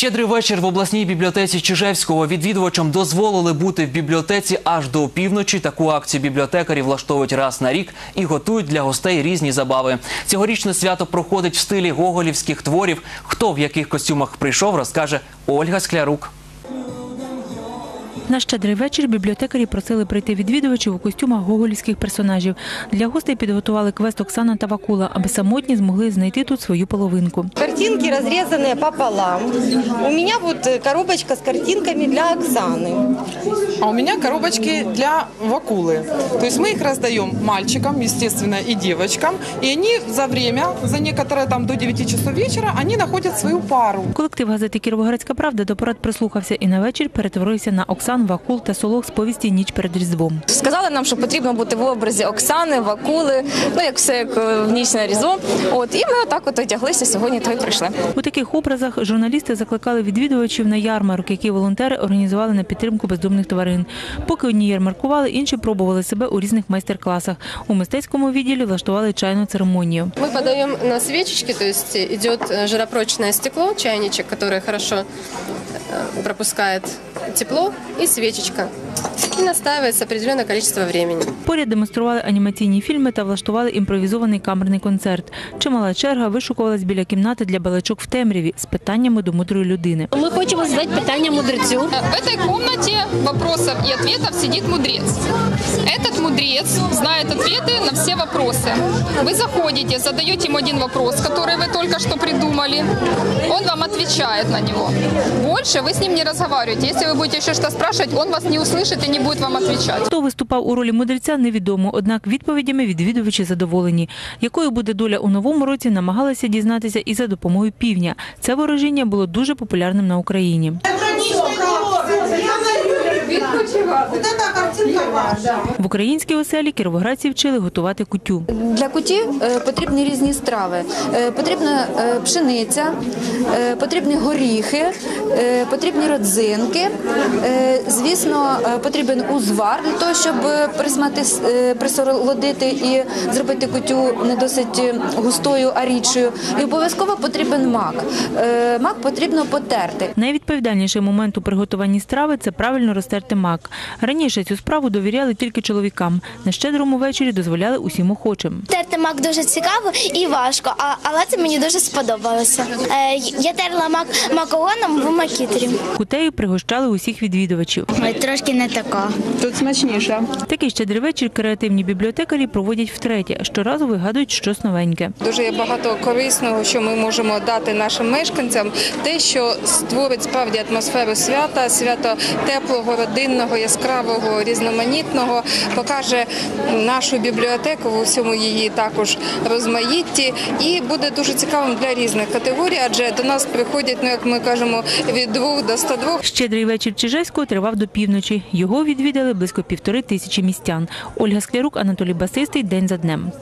Щедрий вечір в обласній бібліотеці Чижевського відвідувачам дозволили бути в бібліотеці аж до півночі. Таку акцію бібліотекарі влаштовують раз на рік і готують для гостей різні забави. Цьогорічне свято проходить в стилі гоголівських творів. Хто в яких костюмах прийшов, розкаже Ольга Склярук. На щедрий вечір бібліотекарі просили прийти відвідувачів у костюмах гоголівських персонажів. Для гостей підготували квест Оксана та Вакула, аби самотні змогли знайти тут свою половинку. Картинки разрезанные пополам. У меня вот э, коробочка с картинками для Оксаны. А у меня коробочки для вакулы. То есть мы их раздаем мальчикам, естественно, и девочкам. И они за время, за некоторое там до 9 часов вечера, они находят свою пару. Колектив газети Кіровоградська правда до порад прислухався і на вечір перетворився на Оксан, Вакул та Солох з повісті Ніч перед Різдвом. Сказали нам, що потрібно бути в образі Оксани, Вакули, ну як все як е, в ніч на різдво. От і ми отак от одяглися сьогодні. То й прийшли. У таких образах журналісти закликали відвідувачів на ярмарок, який волонтери організували на підтримку бездомних тварин. Поки одні ярмаркували, інші пробували себе у різних майстер-класах. У мистецькому відділі влаштували чайну церемонію. Мы подаем на свечечки, то есть идет э, жаропрочное стекло, чайничек, который хорошо э, пропускает тепло, и свечечка И настаивается определенное количество времени. Поряд демонстрували анімаційні фільми та влаштували імпровізований камерний концерт. Чимала черга вишукувалась біля кімнати для балачок в темряві з питаннями до мудрої людини. Ми хочемо задати питання мудрецю. В этой комнате вопросов и ответов сидит мудрец. Этот мудрец знает ответы на все вопросы. Вы заходите, задаете ему один вопрос, который вы только что придумали. Он вам отвечает на него. Больше вы с ним не разговариваете. Если вы будете еще что спрашивать, он вас не услышит и не будет вам отвечать. Хто виступав у ролі мудреця, невідомо. Однак відповідями відвідувачі задоволені. Якою буде доля у новому році, намагалися дізнатися і за допомогою півня. Це ворожіння було дуже популярним на Україні. В українській оселі кіровоградці вчили готувати кутю. Для кутів е, потрібні різні страви. Е, Потрібна е, пшениця, потрібні горіхи, потрібні родзинки. Звісно, потрібен узвар для того, щоб присмати, присолодити і зробити кутю не досить густою, а рідшою. І обов'язково потрібен мак. Мак потрібно потерти. Найвідповідальніший момент у приготуванні страви це правильно розтерти мак. Раніше цю справу довіряли тільки чоловікам. На щедрому вечорі дозволяли усім охочим. Терти мак дуже цікаво і важко, а, але це мені дуже сподобалося. Е, я терла мак макароном в макітрі. Кутею пригощали усіх відвідувачів. Трошки не така. Тут смачніше. Такий щедрий вечір креативні бібліотекарі проводять втретє. Щоразу вигадують щось новеньке. Дуже є багато корисного, що ми можемо дати нашим мешканцям. Те, що створить справді атмосферу свята, свято теплого, родинного, яскравого, різноманітного, покаже нашу бібліотеку в усьому її також розмаїтті і буде дуже цікавим для різних категорій, адже до нас приходять, ну як ми кажемо, від двох до 102 Щедрий вечір Чижевського тривав до півночі. Його відвідали близько півтори тисячі містян. Ольга Склярук, Анатолій Басистий. День за днем.